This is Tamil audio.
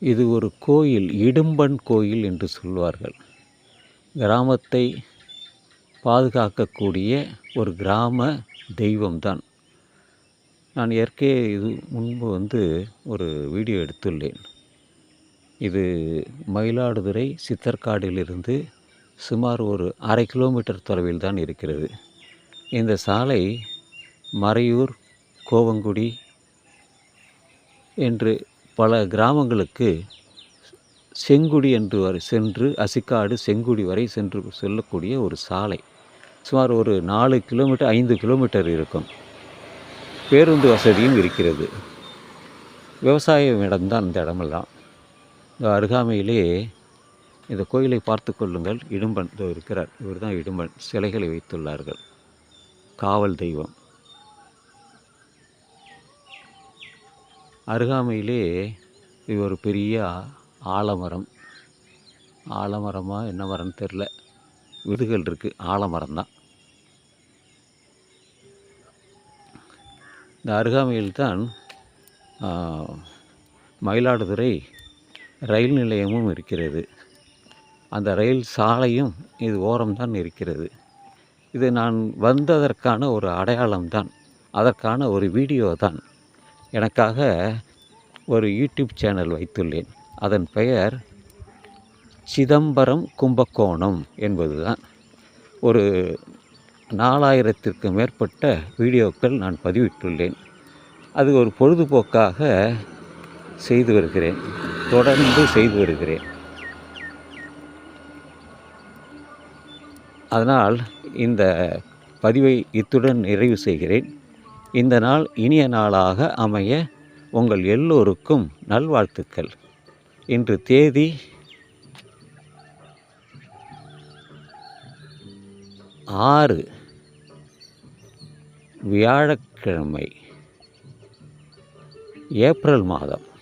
இது ஒரு கோயில் இடும்பன் கோயில் என்று சொல்வார்கள். கிராமத்தை பாதுகாக்கக்கூடிய ஒரு கிராம தெய்வம்தான். நான் ஏற்கே இது முன்பு வந்து ஒரு வீடியோ எடுத்துள்ளேன். இது மயிலாடுதுறை சித்தர்காடிலிருந்து சுமார் ஒரு அரை கிலோமீட்டர் தொலைவில் தான் இருக்கிறது. இந்த சாலை மறையூர் கோவங்குடி என்று பல கிராமங்களுக்கு செங்குடி என்று வரை சென்று அசிக்காடு செங்குடி வரை சென்று செல்லக்கூடிய ஒரு சாலை. சுமார் ஒரு நாலு கிலோமீட்டர் ஐந்து கிலோமீட்டர் இருக்கும். பேருந்து வசதியும் இருக்கிறது. விவசாய இடம்தான் இந்த இடமெல்லாம். இந்த அருகாமையிலே இந்த கோயிலை பார்த்து கொள்ளுங்கள். இடும்பன் இருக்கிறார். இவர் தான் இடும்பன். சிலைகளை வைத்துள்ளார்கள். காவல் தெய்வம். அருகாமையிலே இது ஒரு பெரிய ஆலமரம். ஆலமரமாக என்ன மரம்னு தெரில விதுகள் இருக்குது ஆலமரம் தான் இந்த அருகாமையில் தான் மயிலாடுதுறை ரயில் நிலையமும் இருக்கிறது. அந்த ரயில் சாலையும் இது ஓரம்தான் இருக்கிறது. இது நான் வந்ததற்கான ஒரு அடையாளம்தான். அதற்கான ஒரு வீடியோ தான் எனக்காக ஒரு யூடியூப் சேனல் வைத்துள்ளேன். அதன் பெயர் சிதம்பரம் கும்பகோணம் என்பதுதான். ஒரு நாலாயிரத்திற்கு மேற்பட்ட வீடியோக்கள் நான் பதிவிட்டுள்ளேன். அது ஒரு பொழுதுபோக்காக செய்து வருகிறேன். தொடர்ந்து செய்து வருகிறேன். அதனால் இந்த பதிவை இத்துடன் நிறைவு செய்கிறேன். இந்த நாள் இனிய நாளாக அமைய உங்கள் எல்லோருக்கும் நல்வாழ்த்துக்கள். இன்று தேதி ஆறு வியாழக்கிழமை ஏப்ரல் மாதம்.